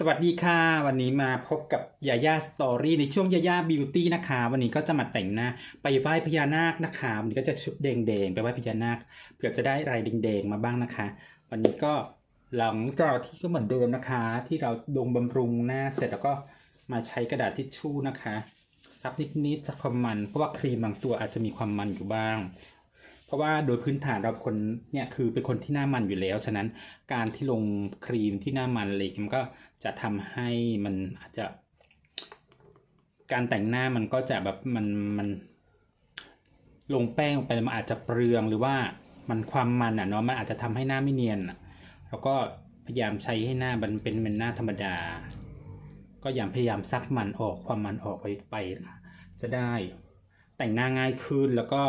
สวัสดีค่ะ วันนี้มาพบกับยาย่าสตอรี่ในช่วงยาย่าบิวตี้นะคะ วันนี้ก็จะมาแต่งหน้าไปไหว้พญานาคนะคะวันนี้ก็จะชุดแดงๆไปไหว้พญานาคเผื่อจะได้อะไรแดงๆมาบ้างนะคะ วันนี้ก็หลังจากที่ก็เหมือนเดิมนะคะ ที่เราดงบำรุงหน้าเสร็จแล้วก็มาใช้กระดาษทิชชู่นะคะซับนิดๆซับความมันเพราะว่าครีมบางตัวอาจจะมีความมันอยู่บ้าง เพราะว่าโดยพื้นฐานเราคนเนี่ยคือเป็นคนที่หน้ามันอยู่แล้ว ฉะนั้นการที่ลงครีมที่หน้ามันอะไรอย่างเงี้ยมันก็จะทำให้มันอาจจะ การแต่งหน้ามันก็จะแบบมันมันลงแป้งลงไปมันอาจจะเปลืองหรือว่ามันความมันอะเนาะมันอาจจะทำให้หน้าไม่เนียนอะแล้วก็พยายามใช้ให้หน้ามันเป็นเป็นหน้าธรรมดา ก็อย่าพยายามซักมันออกความมันออกไปไป จะได้แต่งหน้าง่ายขึ้นแล้วก็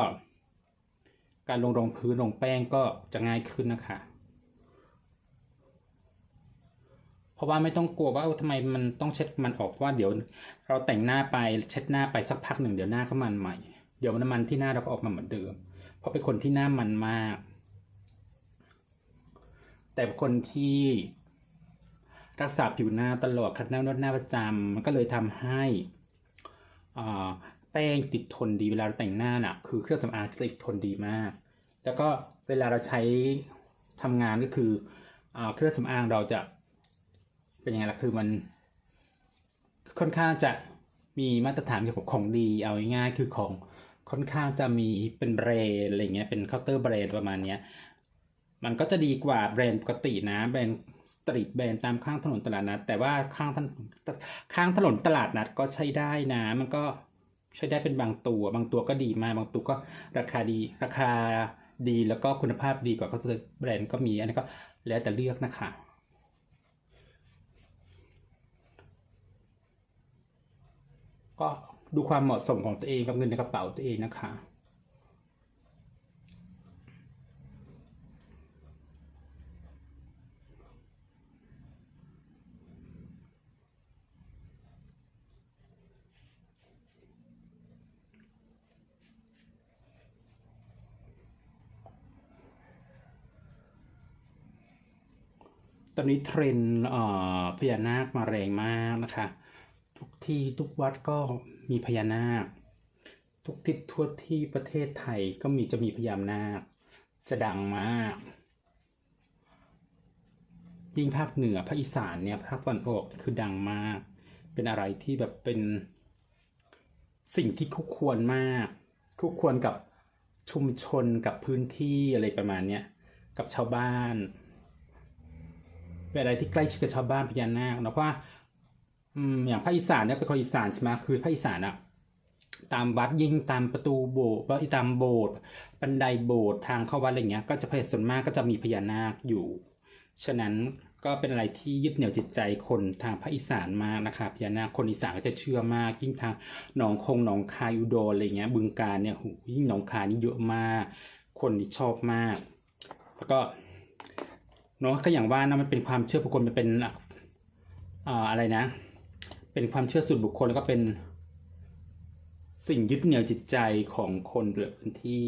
การลงรองพื้นลงแป้งก็จะง่ายขึ้นนะคะ เพราะว่าไม่ต้องกลัวว่าเอ้าทำไมมันต้องเช็ดมันออกว่าเดี๋ยว เราแต่งหน้าไปเช็ดหน้าไปสักพักหนึ่งเดี๋ยวหน้าก็มันใหม่ เดี๋ยวน้ำมันที่หน้าเราก็ออกมาเหมือนเดิม เพราะเป็นคนที่หน้ามันมาก แต่คนที่รักษาผิวหน้าตลอดคัดหน้านวดหน้าประจำมันก็เลยทำให้อ่า ป้งติดทนดีเวลาเราแต่งหน้าน่ะ คือเครื่องสำอางจะติดทนดีมาก แล้วก็เวลาเราใช้ทำงานก็คืออเครื่องสำอางเราจะเป็นยังไงล่ะคือมัน ค่อนข้างจะมีมาตรฐานเกี่ยวกับของดีเอาง่ายๆคือของค่อนข้างจะมีเป็นแบรนด์อะไรเงี้ยเป็นเคาน์เตอร์แบรนด์ประมาณเนี้ยมันก็จะดีกว่าแบรนด์ปกตินะแบรนด์สตรีทแบรนด์ตามข้างถนนตลาดนัดแต่ว่าข้างถนนข้างถนนตลาดนัดก็ใช้ได้นะ มันก็ ใช้ได้เป็นบางตัว บางตัวก็ดีมาก บางตัวก็ราคาดี ราคาดีแล้วก็คุณภาพดีกว่าเคาน์เตอแบรนด์ก็มี อันนี้ก็แล้วแต่เลือกนะคะก็ดูความเหมาะสมของตัวเองกับเงินในกระเป๋าตัวเองนะคะ ตอนนี้เทรนพญานาคมาแรงมากนะคะ ทุกที่ทุกวัดก็มีพญานาค ทุกทิศทั่วที่ประเทศไทยก็มีจะมีพญานาค จะดังมาก ยิ่งภาคเหนือภาคอีสานเนี่ยภาคตะวันออกคือดังมาก เป็นอะไรที่แบบเป็นสิ่งที่คู่ควรมากคู่ควรกับชุมชนกับพื้นที่อะไรประมาณเนี้ยกับชาวบ้าน เป็นอะไรที่ใกล้ชิดกับชาวบ้านพญานาคเนะเพราะว่าอย่างภาคอีสานเนี่ยเป็นคนอีสานใช่ไหมคือภาคอีสานอะตามวัดยิงตามประตูโบสถ์ว่าตามโบสถ์บันไดโบสถ์ทางเข้าวัดอะไรเงี้ย ก็จะเพยส่วนมากก็จะมีพญานาคอยู่ ฉะนั้นก็เป็นอะไรที่ยึดเหนี่ยวจิตใจคนทางภาคอีสานมากนะคะพญานาคคนอีสานก็จะเชื่อมาก ยิ่งทางหนองคงหนองคายอุดรอะไรเงี้ยบึงการเนี่ยหูยิ่งหนองคายนี่เยอะมาก คนที่ชอบมาก แล้วก็ เนาะก็อย่างว่านะมันเป็นความเชื่อบุคคลมันเป็นอะไรนะ เป็นความเชื่อส่วนบุคคลแล้วก็เป็นสิ่งยึดเหนี่ยวจิตใจของคนหรือพื้นที่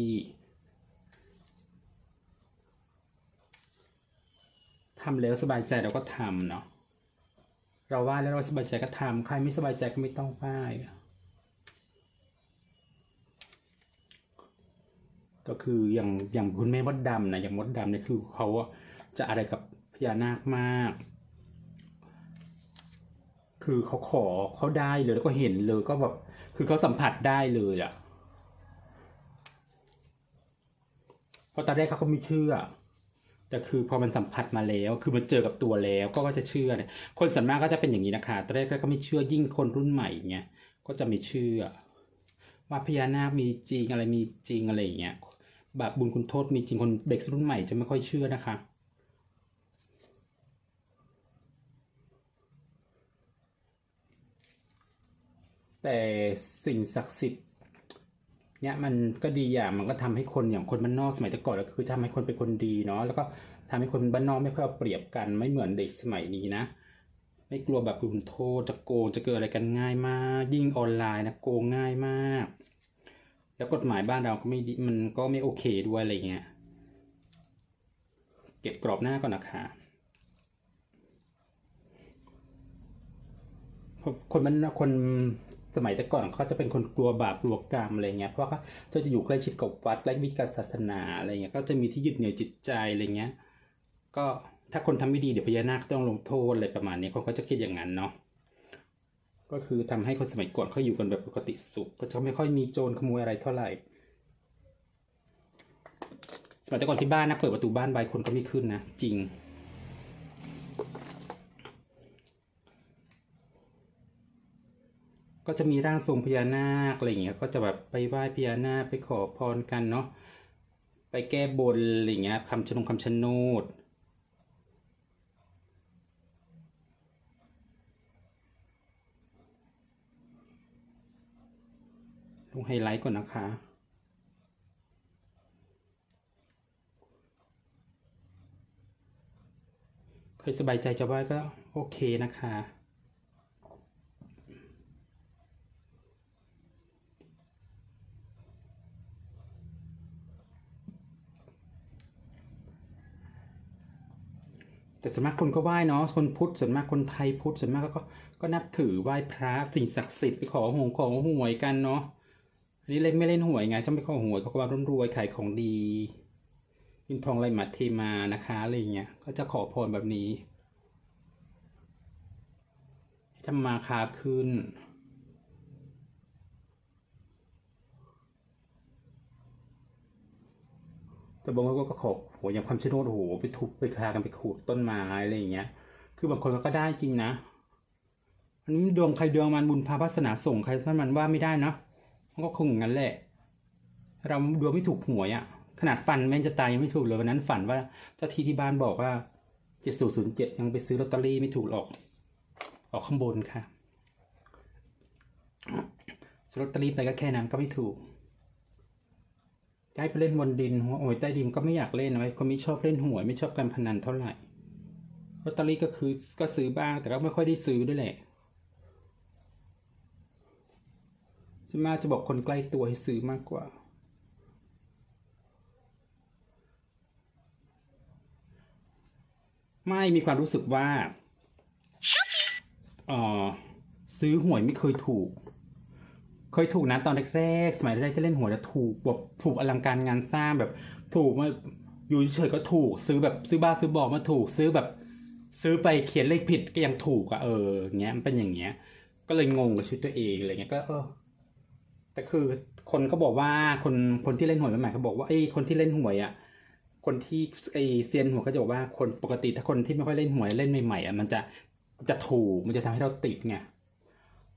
ทำแล้วสบายใจเราก็ทำเนาะเราว่าแล้วเราสบายใจก็ทำใครไม่สบายใจก็ไม่ต้องไหว้ก็คืออย่างอย่างคุณแม่มดดำนะอย่างมดดำเนี่ยคือเขาอะ จะอะไรกับพญานาคมาก คือเขาขอเขาได้เลยแล้วก็เห็นเลยก็แบบคือเขาสัมผัสได้เลยอะเพราะตอนแรกเขาก็ไม่เชื่อ แต่คือพอมันสัมผัสมาแล้ว คือมันเจอกับตัวแล้วก็ก็จะเชื่อเนี่ยคนส่วนมากก็จะเป็นอย่างนี้นะคะตอนแรกก็ไม่เชื่อยิ่งคนรุ่นใหม่เงี้ยก็จะไม่เชื่อ ว่าพญานาคมีจริงอะไรมีจริงอะไรอย่างเงี้ยบาปบุญคุณโทษมีจริงคนเด็กรุ่นใหม่จะไม่ค่อยเชื่อนะคะ แต่สิ่งศักดิ์สิทธิ์เนี่ยมันก็ดีอย่างมันก็ทำให้คนอย่างคนบ้านนอกสมัยแต่ก่อนก็คือทำให้คนเป็นคนดีเนาะแล้วก็ทำให้คนบ้านนอกไม่ค่อยเอาเปรียบกันไม่เหมือนเด็กสมัยนี้นะ ไม่กลัวแบบคุณโทษจะโกงจะเกิดอะไรกันง่ายมาก ยิ่งออนไลน์นะโกงง่ายมาก แล้วกฎหมายบ้านเราก็ไม่ดีมันก็ไม่โอเคด้วยอะไรเงี้ยเก็บกรอบหน้าก่อนนะคะคนมันคน สมัยแต่ก่อนเขาจะเป็นคนกลัวบาปกลัวกรรมอะไรเงี้ยเพราะเขาจะอยู่ใกล้ชิดกับวัดและวิธีการศาสนาอะไรเงี้ยก็จะมีที่ยึดเหนี่ยวจิตใจอะไรเงี้ยก็ถ้าคนทำไม่ดีเดี๋ยวพญานาคต้องลงโทษอะไรประมาณนี้เขาจะคิดอย่างนั้นเนาะก็คือทำให้คนสมัยก่อนเขาอยู่กันแบบปกติสุข ก็จะไม่ค่อยมีโจรขโมยอะไรเท่าไหร่สมัยแต่ก่อนที่บ้านนะเปิดประตูบ้านใบคนก็ไม่ขึ้นนะจริง ก็จะมีร่างทรงพญานาคอะไรอย่างเงี้ย ก็จะแบบไปไหว้พญานาคไปขอพรกันเนาะ ไปแก้บนอะไรอย่างเงี้ยคำชนงคำชะโนดลงไฮไลท์ก่อนนะคะ ใครสบายใจจะไหว้ก็โอเคนะคะ แต่ส่วนมากคนก็ไหว้เนาะคนพุทธส่วนมากคนไทยพุทธส่วนมากก็ก็นับถือไหว้พระสิ่งศักดิ์สิทธิ์ไปขอหงขอหวยกันเนาะอันนี้เล่นไม่เล่นหวยไงจะไม่ขอหวยเขาก็ว่าร่ำรวยขายของดีกินทองไหมัดเทมานะคะอะไรอย่างเงี้ยก็จะขอพรแบบนี้ทำมาคาขึ้น แต่บางคนก็ขอโหอย่างความชะโนดโอ้โหไปทุบไปคากันไปขูดต้นไม้อะไรอย่างเงี้ย คือบางคนก็ได้จริงนะอันนี้ดวงใครดวงมันบุญพาวาสนาส่งใครท่านมันว่าไม่ได้นะมันก็คงอย่างนั้นแหละ เราดวงไม่ถูกหวยอะ่ะ ขนาดฝันแม่งจะตายยังไม่ถูกเลยวันนั้นฝันว่าเจ้าที่ที่บ้านบอกว่าเจ็ดศูนย์ศูนย์เจ็ดยังไปซื้อลอตเตอรี่ไม่ถูกหรอก ออกข้างบนค่ะซื้อลอตเตอรี่ไปก็แค่นั้นก็ไม่ถูก ย้ไปเล่นบนดินหัวหยใต้ดินก็ไม่อยากเล่นนะคนไม่ชอบเล่นหวยไม่ชอบการพนันเท่าไหร่ลอตเตอรี่ก็คือก็ซื้อบ้างแต่ก็ไม่ค่อยได้ซื้อด้วยแหละส่วนมาจะบอกคนใกล้ตัวให้ซื้อมากกว่า ไม่มีความรู้สึกว่าเออซื้อหวยไม่เคยถูก เคยถูกนะตอนแรกๆสมัยแรกที่เล่นหวยแล้วถูกแบบถูกอลังการงานสร้างแบบ ถูกมาอยู่เฉยก็ถูก ซื้อแบบซื้อบ้าซื้อบอกมาถูก ซื้อแบบ ซื้อไปเขียนเลขผิดก็ยังถูกอะเออเงี้ยมันเป็นอย่างเงี้ย ก็เลยงงกับชีวิตตัวเองอะไรเงี้ยก็เออแต่คือคนก็บอกว่าคนคนที่เล่นหวยใหม่ๆเขาบอกว่าไอ้คนที่เล่นหวยอะคนที่ไอเซียนหวยก็จะบอกว่าคนปกติถ้าคนที่ไม่ค่อยเล่นหวยเล่นใหม่ๆอะมันจะจะถูกมันจะทำให้เราติดไง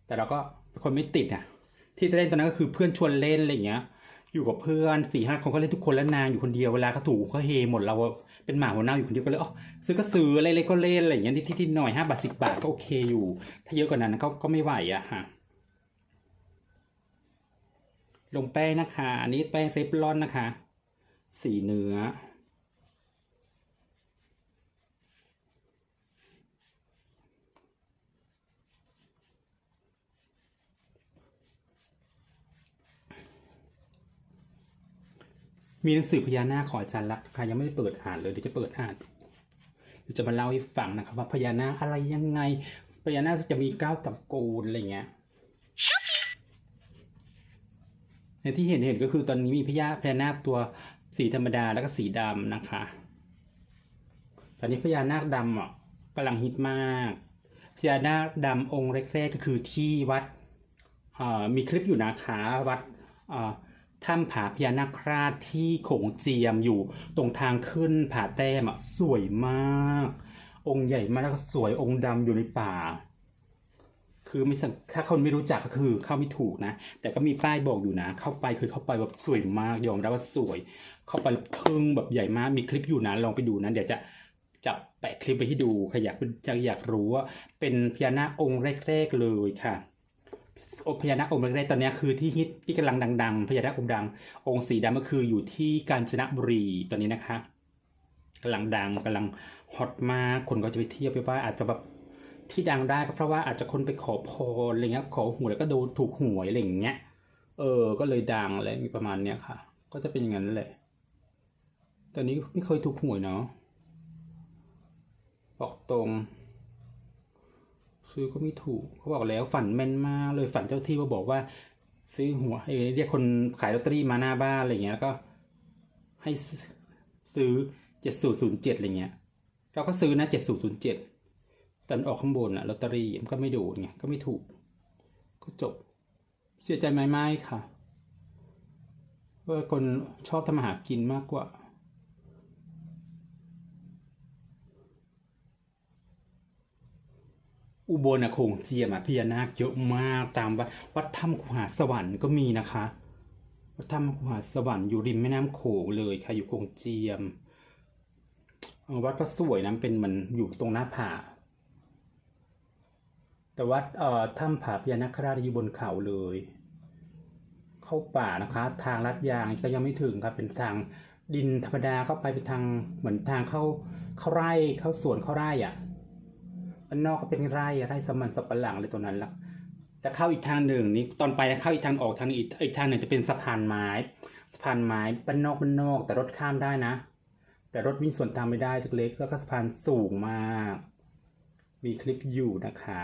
แต่เราก็คนไม่ติดอะ ที่เล่นตอนนั้นก็คือเพื่อนชวนเล่นอะไรเงี้ย อยู่กับเพื่อนสี่ห้าคนก็เล่นทุกคนแล้วนางอยู่คนเดียวเวลาเขาถูกเขาเฮหมดเราเป็นหมาหัวหน้าอยู่คนเดียวก็เลยอ๋อซื้อก็ซื้ออะไรเล็กก็เล่นอะไรอย่างเงี้ยที่ที่หน่อยห้าบาทสิบบาทก็โอเคอยู่ ถ้าเยอะกว่านั้นก็ก็ไม่ไหวอะฮะลงแป้งนะคะ อันนี้แป้งเรฟลอนนะคะ สีเนื้อ มีหนังสือพญานาคของอาจารย์ลักษณ์ค่ะยังไม่ได้เปิดอ่านเลยเดี๋ยวจะเปิดอ่านเดี๋ยวจะมาเล่าให้ฟังนะครับว่าพญานาคอะไรยังไงพญานาคจะมีเก้าตระกูลอะไรเงี้ยในที่เห็นเห็นก็คือตอนนี้มีพญาพญานาคตัวสีธรรมดาแล้วก็สีดำนะคะ ตอนนี้พญานาคดำอะกำลังฮิตมากพญานาคดำองค์แรกๆก็คือที่วัดมีคลิปอยู่นะคะวัดอ ถ้ำผาพญานาคราชที่โขงเจียมอยู่ตรงทางขึ้นผาแต้มอะสวยมาก องค์ใหญ่มากแล้วก็สวยองค์ดำอยู่ในป่า คือไม่สังถ้าคนไม่รู้จักก็คือเข้าไม่ถูกนะ แต่ก็มีป้ายบอกอยู่นะ เข้าไปคือเข้าไปแบบสวยมากยอมรับว่าสวย เข้าไปทึ่งแบบใหญ่มากมีคลิปอยู่นะลองไปดูนะเดี๋ยวจะจะแปะคลิปไปให้ดูใครอยากอยากอยากรู้ว่าเป็นพญานาคองค์แรก ๆ เลยค่ะ องค์พญานาคองค์แรกๆตอนนี้คือที่ฮิตที่กำลังดัง ๆ พญานาคองค์ดัง องค์สีดำก็คืออยู่ที่กาญจนบุรีตอนนี้นะคะกำลังดังกำลังฮอตมากคนก็จะไปเที่ยวไปว่าอาจจะแบบที่ดังได้ก็เพราะว่าอาจจะคนไปขอพรอะไรเงี้ยขอหวยแล้วก็โดนถูกหวยอะไรอย่างเงี้ยเออ ก็เลยดังอะไรมีประมาณเนี้ยค่ะ ก็จะเป็นอย่างนั้นแหละ ตอนนี้ไม่เคยถูกหวยเนาะบอกตรง ซื้อก็ไม่ถูกเขาบอกแล้วฝันแม่นมากเลยฝันเจ้าที่มาบอกว่า ซื้อหัวเรียกคนขายลอตเตอรี่มาหน้าบ้านอะไรเงี้ยแล้วก็ ให้ซื้อเจ็ดศูนย์ศูนย์เจ็ดอะไรเงี้ย เราก็ซื้อนะเจ็ดศูนย์ศูนย์เจ็ดแต่มันออกข้างบนอะลอตเตอรี่มันก็ไม่โดนไงก็ไม่ถูก ก็จบ เสียใจไหมไม่ค่ะว่าคนชอบทำอาหารกินมากกว่า อุบลอะโขงเจียมอะพญานาคเยอะมากตามวัดวัดถ้ำขุหาสวรรค์ก็มีนะคะ วัดถ้ำขุหาสวรรค์อยู่ริมแม่น้ำโขงเลยค่ะ อยู่โขงเจียมวัดก็สวยนะเป็นมือนอยู่ตรงหน้าผาแต่วัดเอ่อถ้ำผาพญานาคราชอยู่บนเขาเลย เข้าป่านะคะ ทางลัดยางก็ยังไม่ถึงครับเป็นทางดินธรรมดาเข้าไปเป็นทางเหมือนทางเข้าเข้าไร่เข้าสวนเข้าไร่อะ อันนอกก็เป็นไร่ไร่สมันสับปะหลังอะไรตัวนั้นละแต่เข้าอีกทางหนึ่งนี่ตอนไปจะเข้าอีกทางออกทางอีกอีกทางหนึ่งจะเป็นสะพานไม้สะพานไม้บ้านนอกบ้านนอก แต่รถข้ามได้นะ แต่รถวิ่งสวนทางไม่ได้เล็กแล้วก็สะพานสูงมาก มีคลิปอยู่นะคะ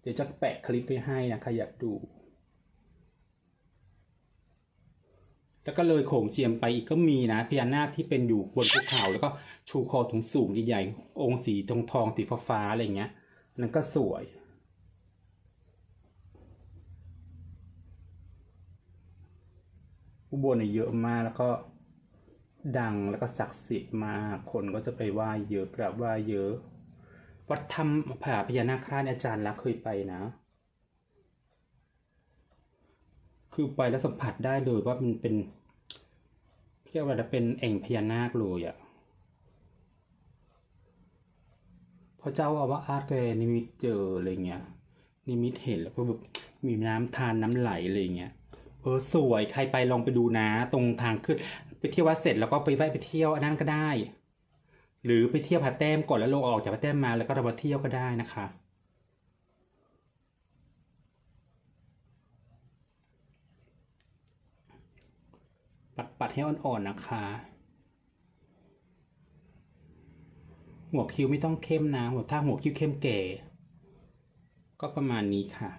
เดี๋ยวจะแปะคลิปไว้ให้นะคะอยากดูแล้วก็เลยโขงเจียมไปอีกก็มีนะพญานาคที่เป็นอยู่บนภูเขาแล้วก็ ชูคอถุงสูงใหญ่ๆองค์สีทองทองสีฟ้าๆอะไรเงี้ยนั่นก็สวย อุบลเนี่ยเยอะมากแล้วก็ดังแล้วก็ศักดิ์สิทธิ์มากคนก็จะไปไหว้เยอะกราบไหว้เยอะ วัดถ้ำผาพญานาคราชอาจารย์รักเคยไปนะ คือไปแล้วสัมผัสได้เลยว่ามันเป็นเรียกว่าจะเป็นแอ่งพญานาคเลยอะ่ะ พระเจ้าอาวาสแกนิมิตเจออะไรเงี้ยนิมิตเห็นแล้วก็แบบมีน้ำทานน้ำไหลอะไรเงี้ยเออสวยใครไปลองไปดูนะ ตรงทางขึ้น ไปเที่ยววัดเสร็จแล้วก็ไปไหว้ไปเที่ยวอันนั้นก็ได้ หรือไปเที่ยวผาแต้มก่อนแล้วลงออกจากผาแต้มมาแล้วก็เรามาเที่ยวก็ได้นะคะปัดปัดให้อ่อนๆนะคะ หัวคิ้วไม่ต้องเข้มนะหัวถ้าหัวคิ้วเข้มแก่ก็ประมาณนี้ค่ะ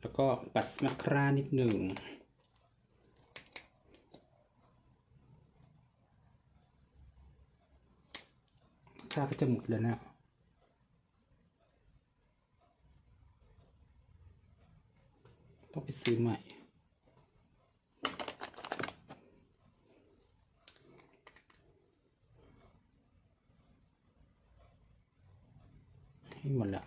แล้วก็ปัดสมาครานิดหนึ่งคราก็จะหมดแล้วนะต้องไปซื้อใหม่ ห้หมดละ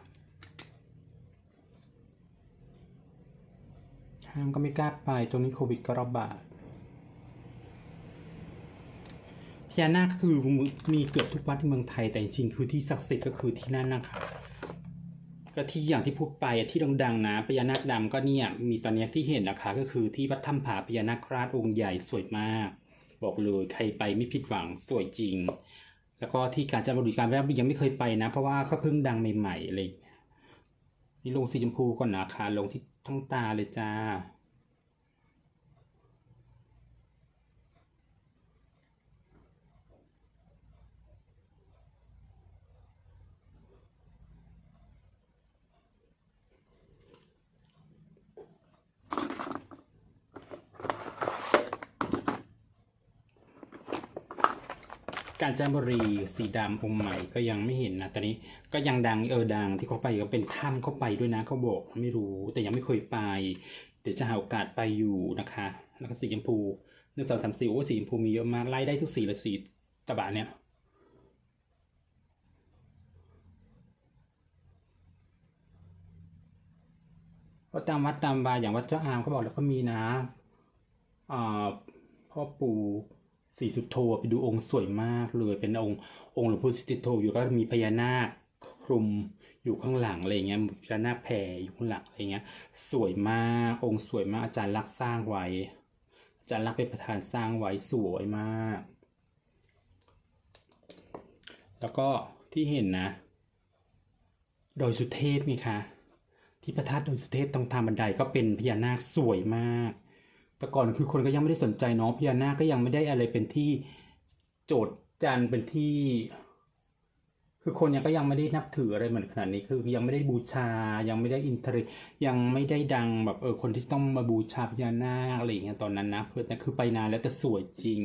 ห้างก็ไม่กล้าไปตรงนี้โควิดก็ระบาดพญานาคคือมีเกือบทุกวัดในเมืองไทยแต่จริงๆคือที่ศักดิ์สิทธิ์ก็คือที่นั่นนะคะก็ที่อย่างที่พูดไปที่ดังๆนะพญานาคดำก็เนี่ยมีตอนนี้ที่เห็นนะคะ ก็คือที่วัดถ้ำผาพญานาคราชองค์ใหญ่สวยมาก บอกเลยใครไปไม่ผิดหวังสวยจริง แล้วก็ที่การจันบุรีการแวยังไม่เคยไปนะ เพราะว่าเขาเพิ่งดังใหม่ๆอะไรอย่างเงี้ยนี่ลงสีชมพูก่อนนะคะลงที่ท้องตาเลยจ้า การจันบุรีสีดำองค์ใหม่ก็ยังไม่เห็นนะตอนนี้ก็ยังดังเออดังที่เขาไปก็เป็นถ้ำเข้าไปด้วยนะเขาบอกไม่รู้แต่ยังไม่เคยไปเดี๋ยวจะหาโอกาสไปอยู่นะคะ แล้วก็สีชมพูหนึ่งสองสามสี่โอ้สีชมพูมีเยอะมากไล่ได้ทุกสีเลยสีตะบะเนี่ยก็ตามวัดตามบาอย่างวัดเจ้าอามเขาบอกแล้วก็มีนะอ่าพ่อปู่ ศรีสุโธไปดูองค์สวยมากเลยเป็นองค์องค์หลวงพ่อศรีสุโธอยู่ก็มีพญานาคคลุมอยู่ข้างหลังอะไรเงี้ยพญานาคแผ่อยู่ข้างหลังอะไรเงี้ย สวยมากองค์สวยมากอาจารย์รักสร้างไว้อาจารย์รักเป็นประธานสร้างไว้สวยมาก แล้วก็ที่เห็นนะดอยสุเทพไงคะที่พระธาตุดอยสุเทพตรงทางบันไดก็เป็นพญานาคสวยมาก แต่ก่อนคือคนก็ยังไม่ได้สนใจเนาะพญานาคก็ยังไม่ได้อะไรเป็นที่โจทย์จันเป็นที่ คือคนยังก็ยังไม่ได้นับถืออะไรเหมือนขนาดนี้ คือยังไม่ได้บูชา ยังไม่ได้อินเทอริยังไม่ได้ดังแบบเออคนที่ต้องมาบูชาพญานาคอะไรอย่างเงี้ยตอนนั้นนะคือแต่คือไปนานแล้วแต่สวยจริง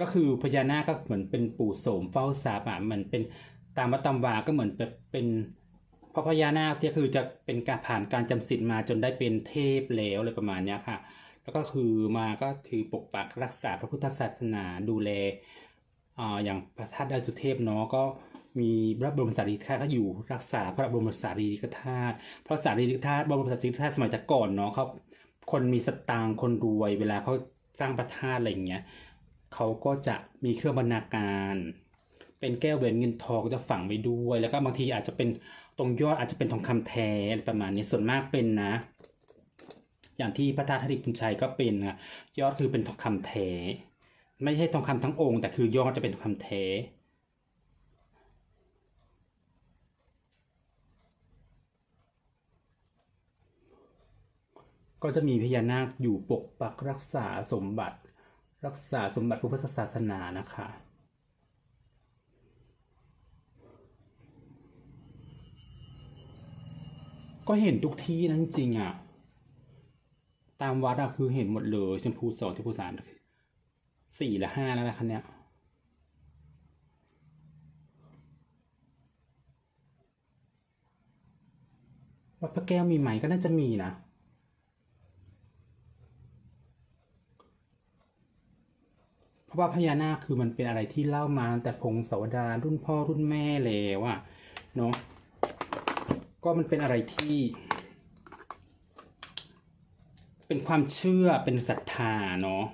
ก็คือพญานาคก็เหมือนเป็นปู่โสมเฝ้าทรัพย์อะเหมือนเป็นตามวัดตามวาก็เหมือนแบบเป็นเพราะพญานาคเนี่ยคือจะเป็นการผ่านการจำศีลมาจนได้เป็นเทพแล้วอะไรประมาณนี้ค่ะ แล้วก็คือมาก็ถือปกปักรักษาพระพุทธศาสนาดูแลออย่างพระธาตุดอยสุเทพเนาะก็มีพระบรมสารีริกธาตุก็อยู่รักษาพระบรมสารีริกธาตุเพราะสารีริกธาตุบรมสารีริกธาตุสมัยแต่ก่อนเนาะเขาคนมีสตางค์คนรวย เวลาเขาสร้างพระธาตุอะไรอย่างเงี้ยเขาก็จะมีเครื่องบรรณาการ เป็นแก้วแหวนเงินทองจะฝังไว้ด้วย แล้วก็บางทีอาจจะเป็น ตรงยอดอาจจะเป็นทองคำแท้อะไรประมาณนี้ส่วนมากเป็นนะ อย่างที่พระธาตุธริพุนชัยก็เป็นนะยอดคือเป็นทองคำแท้ไม่ใช่ทองคำทั้งองค์ แต่คือยอดจะเป็นทองคำแท้ก็จะมีพญานาคอยู่ปกปักรักษาสมบัติ รักษาสมบัติพระพุทธศาสนานะคะ ก็เห็นทุกที่นั่นจริงอะ ตามวัดอะคือเห็นหมดเลยชมพูสองชมพูสามสี่และห้าแล้วนะคะเนี่ยวัดพระแก้วมีไหมก็น่าจะมีนะเพราะว่าพญานาคคือมันเป็นอะไรที่เล่ามาแต่พงศาวดารรุ่นพ่อรุ่นแม่แล้วอะเนาะ ก็มันเป็นอะไรที่ เป็นความเชื่อเป็นศรัทธาเนาะ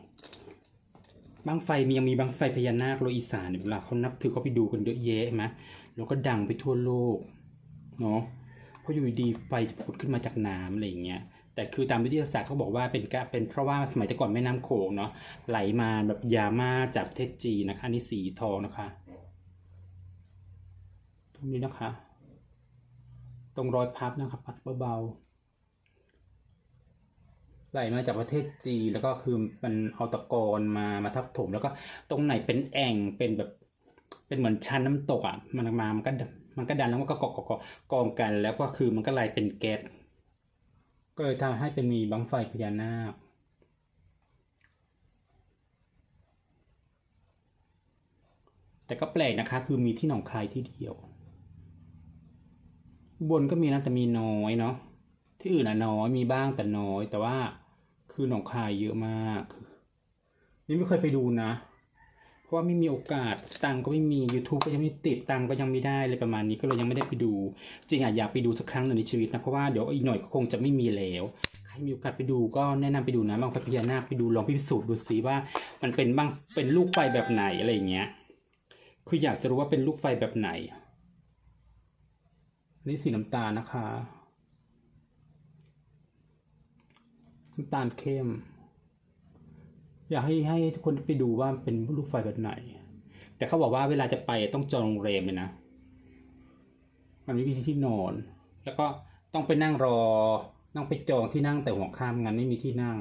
บางไฟมียังมีบางไฟพญานาคโลอีสานเนี่ยเวลาเขานับถือเขาไปดูกันเยอะแยะไหมแล้วก็ดังไปทั่วโลกเนาะเพราะอยู่ดีไฟจะผุดขึ้นมาจากน้ำอะไรอย่างเงี้ยแต่คือตามวิทยาศาสตร์เขาบอกว่าเป็นกะเป็นเพราะว่าสมัยแต่ก่อนแม่น้ำโขงเนาะไหลมาแบบยามาจากประเทศจีนนะคะนนี่สีทองนะคะตรงนี้นะคะ ตรงรอยพับนะครับ พัดเบาๆไหลมาจากประเทศจีนแล้วก็คือมันเอาตะกอนมามาทับถม แล้วก็ตรงไหนเป็นแอ่งเป็นแบบ เป็นเหมือนชั้นน้ำตกอะมันมามันก็มันก็ดันแล้วมันก็เกาะเกาะกองกัน แล้วก็คือมันก็ไหลเป็นแก๊สก็เลยทำให้เป็นมีบังไฟพญานาคแต่ก็แปลกนะคะ คือมีที่หนองคายที่เดียว บนก็มีนะแต่มีน้อยเนาะที่อื่นอะน้อยมีบ้างแต่น้อย แต่ว่าคือหนองคายเยอะมาก นี่ไม่เคยไปดูนะ เพราะว่าไม่มีโอกาสตังก็ไม่มี YouTube ก็ยังไม่ติดตังก็ยังไม่ได้เลยประมาณนี้ก็เลยยังไม่ได้ไปดู จริงอะอยากไปดูสักครั้งหนึ่งในชีวิตนะเพราะว่าเดี๋ยวอีกหน่อยก็คงจะไม่มีแล้วใครมีโอกาสไปดูก็แนะนำไปดูนะบางไฟพญานาคไปดูลองพิสูจน์ดูสิว่า มันเป็นบ้างเป็นลูกไฟแบบไหนอะไรอย่างเงี้ย คืออยากจะรู้ว่าเป็นลูกไฟแบบไหน นี้สีน้ำตาลนะคะ น้ำตาลเข้ม อยากให้ให้ทุกคนไปดูว่าเป็นลูกไฟแบบไหน แต่เขาบอกว่าเวลาจะไปต้องจองโรงแรมเลยนะ มันไม่มีที่นอน แล้วก็ต้องไปนั่งรอ ต้องไปจองที่นั่งแต่หัวค่ำงั้นไม่มีที่นั่ง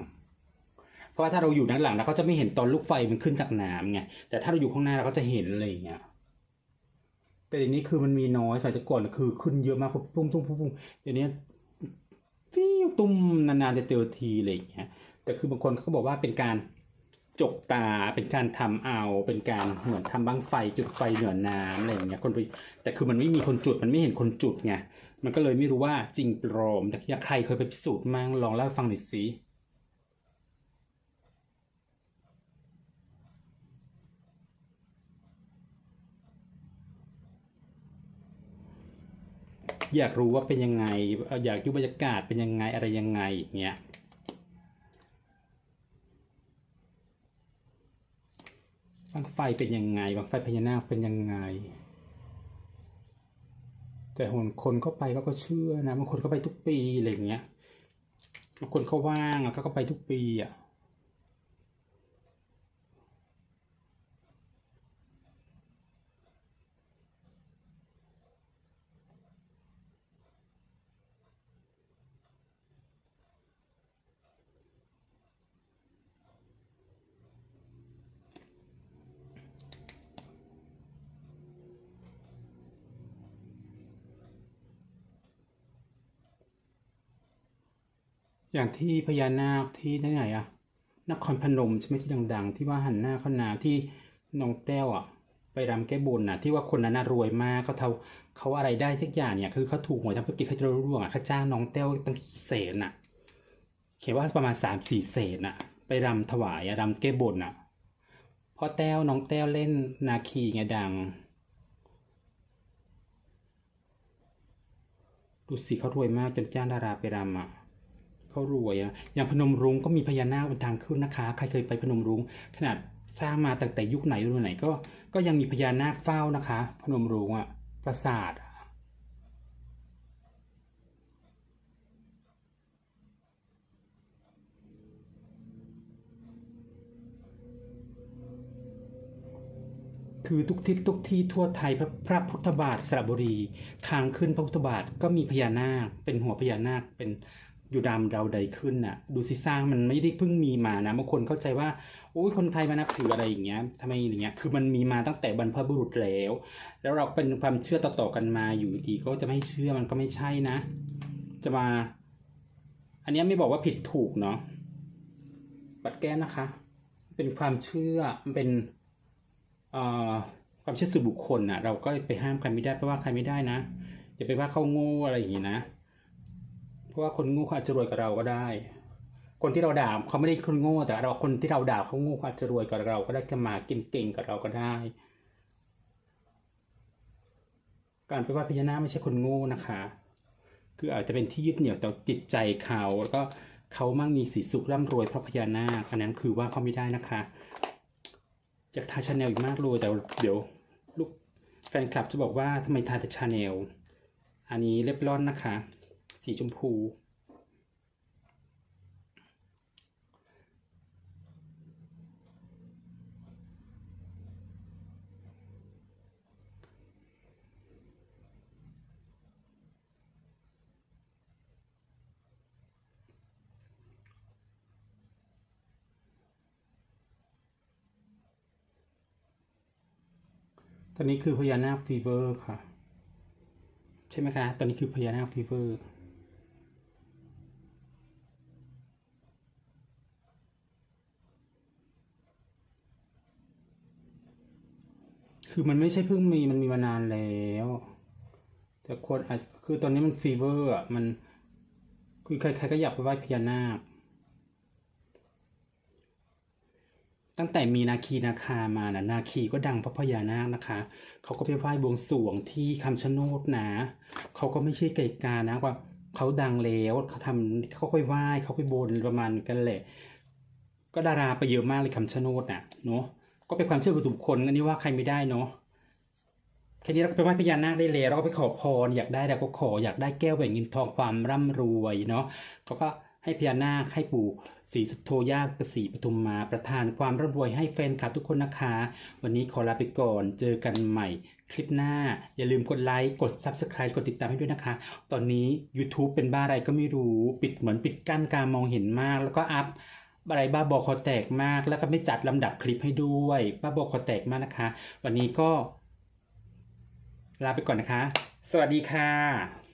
เพราะว่าถ้าเราอยู่ด้านหลังเราก็จะไม่เห็นตอนลูกไฟมันขึ้นจากน้ำไง แต่ถ้าเราอยู่ข้างหน้าเราก็จะเห็นอะไรอย่างเงี้ย แต่เดี๋ยวนี้คือมันมีน้อยสมัยแต่ก่อนคือขึ้นเยอะมากปุ้มปุ้มปุ้มปุ้เดี๋ยวนี้ฟิวตุ้มนานๆจะเจอทีอะไรอย่างเงี้ยแต่คือบางคนเขาบอกว่าเป็นการจกตาเป็นการทำเอาเป็นการเหมือนทำบั้งไฟจุดไฟเหนือน้ำอะไรอย่างเงี้ยคนไปแต่คือมันไม่มีคนจุดมันไม่เห็นคนจุดไงมันก็เลยไม่รู้ว่าจริงปลอมแต่อยากใครเคยไปพิสูจน์มั่งลองเล่าฟังหน่อยสิ อยากรู้ว่าเป็นยังไง อยากรู้บรรยากาศเป็นยังไงอะไรยังไงอย่างเงี้ยบางไฟเป็นยังไงบางไฟพญานาคเป็นยังไง แต่คนคนเข้าไปเขาก็เชื่อนะบางคนเข้าไปทุกปีอะไรอย่างเงี้ยบางคนเขาว่างอะเขาก็ไปทุกปีอะ อย่างที่พญานาคที่ที่ไหนอะนครพนมใช่ไหมที่ดัง ๆ ที่ว่าหันหน้าเข้านาที่น้องแต้วอะไปรำแก้บนน่ะ ที่ว่าคนนั้นน่ะรวยมากเขาเท่าเขาอะไรได้สักอย่างเนี่ย คือเขาถูกหวยทำธุรกิจเขาจะร่วงอะเขาจ้างน้องแต้วตั้งกี่แสนอะเขียนว่าประมาณสามสี่แสนอะไปรำถวายอะรำแก้บนอะเพราะแต้วน้องแต้วเล่นนาคีไงดัง ดูสิเขารวยมากจนจ้างดาราไปรำอะ เขารวยอะอย่างพนมรุ้งก็มีพญานาคเป็นทางขึ้นนะคะ ใครเคยไปพนมรุ้งขนาดสร้างมาตั้งแต่ยุคไหนรุ่นไหนก็ก็ยังมีพญานาคเฝ้านะคะ พนมรุ้งอะปราสาทคือทุกทิศทุกที่ทั่วไทยพระพระพุทธบาทสระบุรี ทางขึ้นพระพุทธบาทก็มีพญานาคเป็นหัวพญานาคเป็น อยู่ดำเราใดขึ้นน่ะ ดูสิสร้างมันไม่ได้เพิ่งมีมานะบางคนเข้าใจว่าโอ้ยคนไทยมานับถืออะไรอย่างเงี้ยทำไมอย่างเงี้ยคือมันมีมาตั้งแต่บรรพบุรุษแล้ว แล้วเราเป็นความเชื่อต่อๆกันมาอยู่ดีก็จะไม่เชื่อมันก็ไม่ใช่นะ จะมา อันนี้ไม่บอกว่าผิดถูกเนาะบัดแก้นะคะ เป็นความเชื่อมันเป็นเอ่อความเชื่อส่วนบุคคลน่ะ เราก็ไปห้ามใครไม่ได้เพราะว่าใครไม่ได้นะอย่าไปว่าเขาโง่อะไรอย่างนี้นะ ราะว่าคนโง่เขาอาจจะรวยกับเราก็ได้ คนที่เราด่าเขาไม่ได้คนโง่ แต่เราคนที่เราด่าเขาโง่เขาอาจจะรวยกับเราก็ได้จะมากินเก่งกับเราก็ได้ การไปว่าพญานาคไม่ใช่คนโง่นะคะ คืออาจจะเป็นที่ยึดเหนี่ยวต่อจิตใจเขาแล้วก็เขามั่งมีสีสุขร่ำรวยเพราะพญานาคอันนั้นคือว่าเขาไม่ได้นะคะอยากทาชาแนลอีกมากเลยแต่เดี๋ยวลูกแฟนคลับจะบอกว่าทำไมทาแต่ชาแนลอันนี้เล็บร่อนนะคะ สีชมพู ตอนนี้คือพญานาคฟีเวอร์ค่ะ ใช่ไหมคะ ตอนนี้คือพญานาคฟีเวอร์ คือมันไม่ใช่เพิ่งมีมันมีมานานแล้ว แต่คนอาจคือตอนนี้มันฟีเวอร์อะมัน คือใครๆก็อยากไปไหว้พญานาค ตั้งแต่มีนาคีนาคามานะนาคีก็ดังเพราะพญานาคนะคะ เขาก็ไปไหว้บวงสรวงที่คำชะโนดนะเขาก็ไม่ใช่ไก่กานะว่าเขาดังแล้วเขาทำเขาไปไหว้เขาไปบนประมาณกันแหละ ก็ดาราไปเยอะมากเลยคำชะโนดน่ะเนาะ ก็เป็นความเชื่อส่วนบุคคลอันนี้ว่าใครไม่ได้เนาะแค่นี้เราก็ไปไหว้พญานาคได้แล้วเราก็ไปขอพรอยากได้เราก็ขออยากได้แก้วแหวนเงินทองความร่ำรวยเนาะเขาก็ให้พญานาคให้ปู่ศรีสุโธยาประสีปทุมมาประทานความร่ำรวยให้แฟนคลับทุกคนนะคะ วันนี้ขอลาไปก่อนเจอกันใหม่คลิปหน้า อย่าลืมกดไลค์ กด Subscribe กดติดตามให้ด้วยนะคะ ตอนนี้ YouTube เป็นบ้าอะไรก็ไม่รู้ ปิดเหมือนปิดกั้นการมองเห็นมากแล้วก็อัพ อะไรบ้าบอคอแตกมาก แล้วก็ไม่จัดลำดับคลิปให้ด้วยบ้าบอคอแตกมากนะคะ วันนี้ก็ ลาไปก่อนนะคะ สวัสดีค่ะ